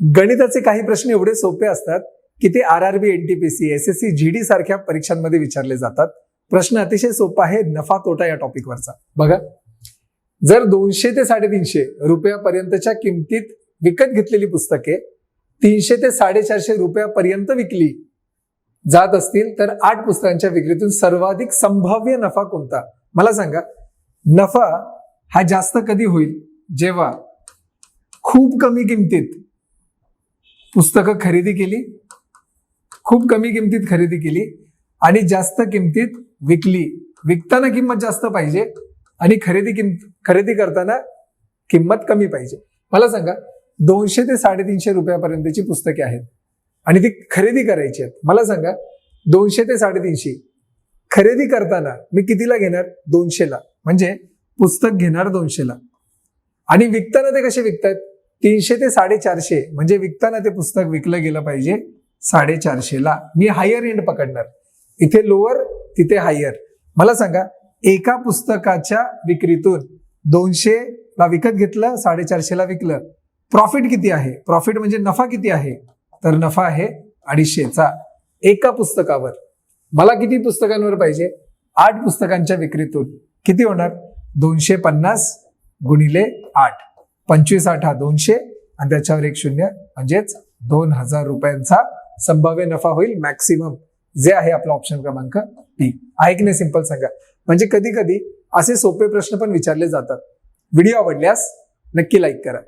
गणिताचे काही प्रश्न एवढे सोपे असतात की ते R R B N T P C S S C G D सारख्या परीक्षांमध्ये विचारले जातात. प्रश्न अतिशय सोपा आहे नफा तोटा या टॉपिकवरचा बघा. जर दोनशे ते साडेतीनशे रुपयापर्यंतच्या किमतीत विकत घेतलेली पुस्तके तीनशे ते साडेचारशे रुपयापर्यंत विकली जात असतील तर आठ पुस्तकांच्या विक्रीतून सर्वाधिक संभाव्य नफा कोणता? मला सांगा. नफा हा जास्त कधी होईल? जेव्हा खूप कमी किमतीत पुस्तकं खरेदी केली खूप कमी किमतीत खरेदी केली आणि जास्त किमतीत विकली. विकताना किंमत जास्त पाहिजे आणि खरेदी किंमत खरेदी करताना किंमत कमी पाहिजे. मला सांगा दोनशे ते साडेतीनशे रुपयापर्यंतची पुस्तके आहेत आणि ती खरेदी करायची आहेत. मला सांगा दोनशे ते साडेतीनशे खरेदी करताना मी कितीला घेणार? दोनशेला. म्हणजे पुस्तक घेणार दोनशेला. आणि विकताना ते कसे विकतायत? तीनशे ते साडेचारशे म्हणजे विकताना ते पुस्तक विकलं गेलं पाहिजे साडेचारशेला. मी हायर एंड पकडणार. इथे लोअर तिथे हायर मला सांगा एका पुस्तकाच्या विक्रीतून दोनशे ला विकत घेतलं साडेचारशेला विकलं. प्रॉफिट किती आहे? प्रॉफिट म्हणजे नफा किती आहे? तर नफा आहे अडीचशेचा. एका पुस्तकावर. मला किती पुस्तकांवर पाहिजे? आठ पुस्तकांच्या विक्रीतून. किती होणार? दोनशे पन्नास गुणिले आठ. पंचवीस आठ हा दोनशे आणि त्याच्यावर एक शून्य म्हणजेच दोन हजार रुपयांचा संभाव्य नफा होईल मॅक्सिमम जे आहे आपला ऑप्शन क्रमांक टी आहे की नाही सिंपल सांगा. म्हणजे कधी कधी असे सोपे प्रश्न पण विचारले जातात. व्हिडिओ आवडल्यास नक्की लाईक करा.